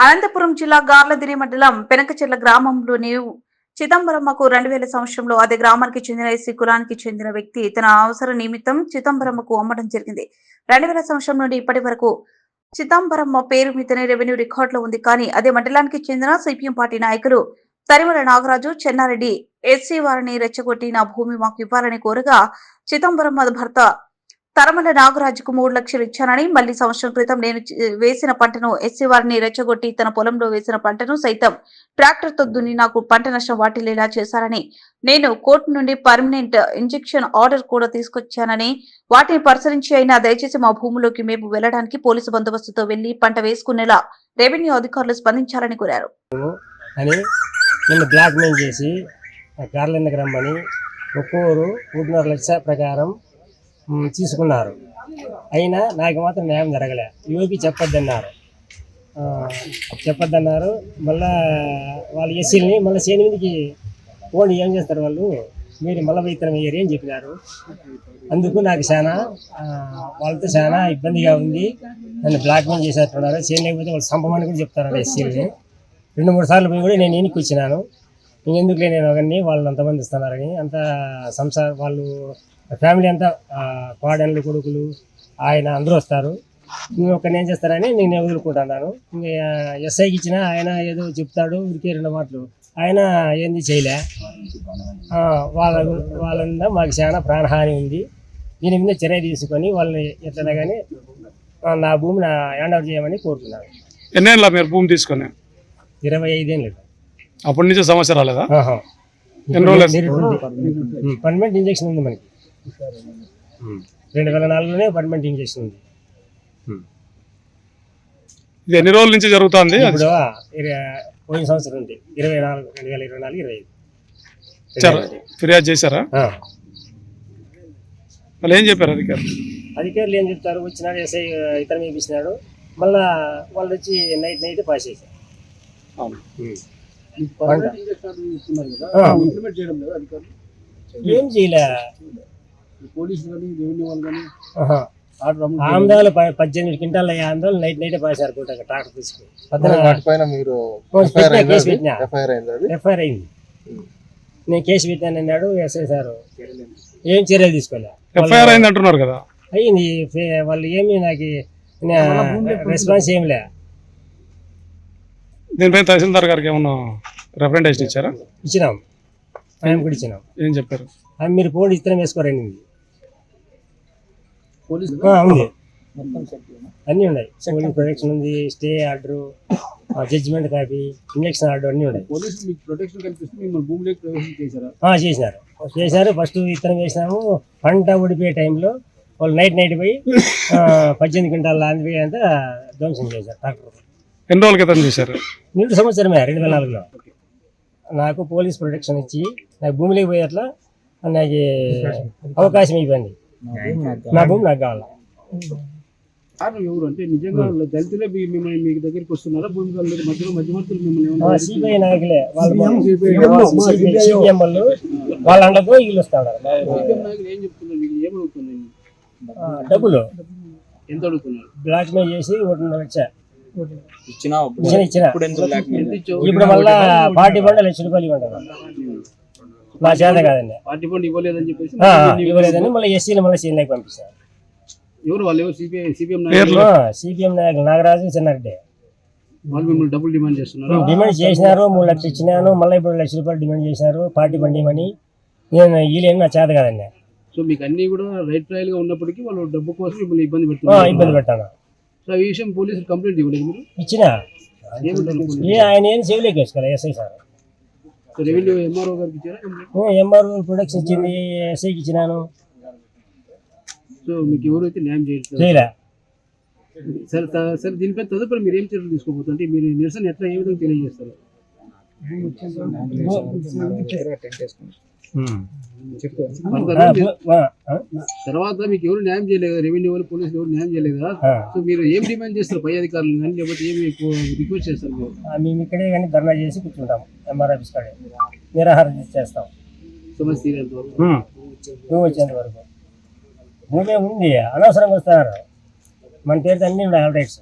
అనంతపురం జిల్లా గార్లదిరి మండలం పెనకచెర్ల గ్రామంలోని చిదంబరమ్మకు రెండు వేల సంవత్సరంలో అదే గ్రామానికి చెందిన ఎస్సీ కులానికి చెందిన వ్యక్తి తన అవసర నిమిత్తం చిదంబరమ్మకు అమ్మడం జరిగింది. రెండు వేల సంవత్సరం నుండి ఇప్పటి వరకు చిదంబరమ్మ పేరు మీదనే రెవెన్యూ రికార్డులో ఉంది. కానీ అదే మండలానికి చెందిన సిపిఎం పార్టీ నాయకులు తరిమల నాగరాజు చెన్నారెడ్డి ఎస్సీ వారిని రెచ్చగొట్టి నా భూమి మాకు ఇవ్వాలని కోరగా చిదంబరమ్మ భర్త తరమల నాగరాజుకు మూడు లక్షలు ఇచ్చానని మళ్ళీ సంవత్సరం క్రితం నేను వేసిన పంటను ఎస్సీ వారిని రెచ్చగొట్టి తన పొలంలో వేసిన పంటను సైతం ట్రాక్టర్తో దున్ని నాకు పంట నష్టం వాటిల్లేలా చేశారని నేను కోర్టు నుండి పర్మనెంట్ ఇంజెక్షన్ ఆర్డర్ కూడా తీసుకొచ్చానని వాటిని పరిశీలించి అయినా దయచేసి మా భూమిలోకి మేము వెళ్ళడానికి పోలీసు బందోబస్తుతో వెళ్ళి పంట వేసుకునేలా రెవెన్యూ అధికారులు స్పందించాలని కోరారు. చేసి రమ్మని ఒక్కోరు మూడున్నర లక్ష ప్రకారం తీసుకున్నారు. అయినా నాకు మాత్రం న్యాయం జరగలే. యోగి చెప్పొద్దన్నారు. చెప్పొద్దన్నారు. మళ్ళా వాళ్ళు ఎస్సీలని మళ్ళీ చేను మీదకి ఏం చేస్తారు వాళ్ళు? మీరు మళ్ళీ వైద్యం వేయరు అని చెప్పినారు. అందుకు నాకు చాలా వాళ్ళతో చాలా ఇబ్బందిగా ఉంది. నన్ను బ్లాక్మెయిల్ చేసేట్టున్నారు చేను లేకపోతే వాళ్ళు అని కూడా చెప్తారు ఎస్సీలని. రెండు మూడు సార్లు పోయి కూడా నేను ఈయనకి వచ్చినాను. ఇంకెందుకు నేను ఒకరిని వాళ్ళు అంతమంది ఇస్తున్నారని అంత సంసార వాళ్ళు ఫ్యామిలీ అంతా కోడళ్ళు కొడుకులు ఆయన అందరూ వస్తారు. నేను ఏం చేస్తారని నేను వదులుకుంటున్నాను ఇంకా ఎస్ఐకి ఇచ్చిన ఆయన ఏదో చెప్తాడు ఊరికే రెండు మాటలు. ఆయన ఏంది చేయలే. వాళ్ళ వాళ్ళ మాకు చాలా ప్రాణహాని ఉంది. దీని మీద చర్య తీసుకొని వాళ్ళని ఎట్లయినా కానీ నా భూమిని హ్యాండ్ ఓవర్ చేయమని కోరుతున్నాను. ఎన్నేళ్ళ మీరు భూమి తీసుకొని? ఇరవై ఐదేళ్ళు అప్పటి నుంచి సమస్య రాలేదా ఆహా. ఎన్ని రోజులు? ఉమ్, పర్మనెంట్ ఇంజక్షన్ ఉంది మనకి. రెండు వేల నాలుగులోనే పర్మనెంట్ ఇంజక్షన్ ఉంది ఇది ఎన్ని రోజుల నుంచి జరుగుతుంది? ఇప్పుడు పోయిన సంవత్సరం ఉంది. ఇరవై నాలుగు రెండు వేల ఇరవై నాలుగు ఇరవై ఐదు? ఫిర్యాదు చేశారా. వాళ్ళు ఏం చెప్పారు అధికారులు? అధికారులు ఏం చెప్తారు? వచ్చినాడు ఎస్ఐ ఇతను వేపించినాడు మళ్ళా వాళ్ళు వచ్చి నైట్ నైట్ పాస్ చేశారు. ఆ. ఏం చేయలే. పోలీసులు కానీ రెవెన్యూ వాళ్ళు కానీ ఆంధ్రాలు ప- పద్దెనిమిది క్వింటాల ఆంధ్రాలు నైట్ నైట్ పాసారు కోట ట్రాక్టర్ తీసుకుని. ఎఫ్ఐఆర్ అయిందా నేను కేసు పెట్టాను అన్నాడు ఎస్ఐ సార్. ఏం చర్యలు తీసుకోలే? ఎఫ్ఐఆర్ అయింది అంటున్నారు కదా. అయ్యింది వాళ్ళు ఏమి నాకు రెస్పాన్స్ ఏం లే. దీనిపైన తహసీల్దార్ గారికి ఏమన్నా రిప్రజెంటేషన్ ఇచ్చారా? ఇచ్చినాం. ఆయన కూడా ఇచ్చినాం. ఏం చెప్పారు? మీరు పోటీ ఇత్తనం వేసుకోరండి ఉంది. అన్నీ ఉన్నాయి. పోలీస్ ప్రొటెక్షన్ ఉంది stay order judgment copy injunction order అన్నీ ఉన్నాయి. పోలీసులు ప్రొటెక్షన్ కల్పిస్తూ మిమ్మల్ని భూమిలోకి ప్రవేశం చేశారా? ఆ, చేసినారు చేశారు. ఫస్ట్ ఇత్తనం వేసినాము పంట ఉడిపోయే టైంలో వాళ్ళు నైట్ నైట్ పోయి పద్దెనిమిది క్వింటాల ఆంధ్రపోయి అంతా ధ్వంసం చేశారు ట్రాక్టర్ ఎన్ని రోజుల క్రితం చేశారు? నిండు సంవత్సరమే రెండు వేల నాలుగులో. నాకు పోలీస్ ప్రొటెక్షన్ ఇచ్చి నాకు భూమిలోకి పోయేట్లా నాకు అవకాశం ఇవ్వండి నా భూమి నాకు కావాలి కారణం ఎవరు అంటే నిజంగా దళితులే మీ- మిమ్మల్ని మీ దగ్గరికి వస్తున్నారా? భూమి మధ్యలో మధ్యవర్తులు మిమ్మల్ని నాయకులే. వాళ్ళు వాళ్ళు అండతో వీళ్ళు ఏం చెప్తున్నారు? మీకు ఏం అడుగుతున్నారు డబ్బులు. ఎంత అడుగుతున్నారు? బ్లాక్ మెయిల్ చేసి ఇచ్చినా ఇచ్చిన ఇప్పుడు మళ్ళా పార్టీ బండ లక్ష రూపాయలు ఇవ్వండి నా చేత కాదండి. పార్టీ ఫండ్ ఇవ్వలేదని చెప్పేసి ఇవ్వలేదని మళ్ళీ ఎస్సీలు మళ్ళీ సీఎంఐకి పంపిస్తారు. ఎవరు వాళ్ళు? ఎవరు? సిపిఐ సిపిఎం నాయకులు? సిపిఎం నాయకులు నాగరాజు చెన్నారెడ్డి వాళ్ళు మిమ్మల్ని డబ్బులు డిమాండ్ చేస్తున్నారు? డిమాండ్ చేసినారు మూడు లక్షలు ఇచ్చినాను మళ్ళీ ఇప్పుడు లక్ష రూపాయలు డిమాండ్ చేసినారు పార్టీ బండిమని నేను వీళ్ళేం నా చేత కాదండి. సో మీకు అన్ని కూడా రైట్ ట్రయల్గా ఉన్నప్పటికీ వాళ్ళు డబ్బు కోసం మిమ్మల్ని ఇబ్బంది పెడుతున్నారు. ఇబ్బంది పెట్టాను సో ఈ విషయం పోలీసులు కంప్లైంట్ ఇవ్వలేదు మీరు? ఇచ్చిన. ఆయన ఏం చేయలేక వేసుకోలే ఎస్ఐ సార్. రెవెన్యూ ఎంఆర్ఓ గారికి ఇచ్చారా? ప్రొడక్షన్ ఇచ్చింది ఎస్ఐకి ఇచ్చినాను. సో మీకు ఎవరైతే న్యాయం చేయట్లేదు? సరే సరే దీనిపై తదుపరి మీరు ఏం చర్యలు తీసుకోబోతున్నారు? అంటే మీరు నిరసన ఎట్లా ఏ విధంగా తెలియజేస్తారు? తర్వాత మీకు ఎవరు న్యాయం చేయలేదు? రెవెన్యూ వాళ్ళు పోలీసులు ఎవరు న్యాయం చేయలేదా. సో మీరు ఏం డిమాండ్ చేస్తారు పై అధికారులు కానీ లేకపోతే ఏమి రిక్వెస్ట్ చేస్తారు మీరు? మేము ఇక్కడే కానీ ధర్నా చేసి కూర్చుంటాం ఎంఆర్ ఆఫీస్ కాడే. నిరాహారం చేస్తాం. సమస్య తీరేంత వరకు భూమి వచ్చేంత వరకు. భూమి ఉంది అనవసరంగా వస్తున్నారు. మన పేరుతో అన్నీ ఉన్నాయి ఆల్ రైట్స్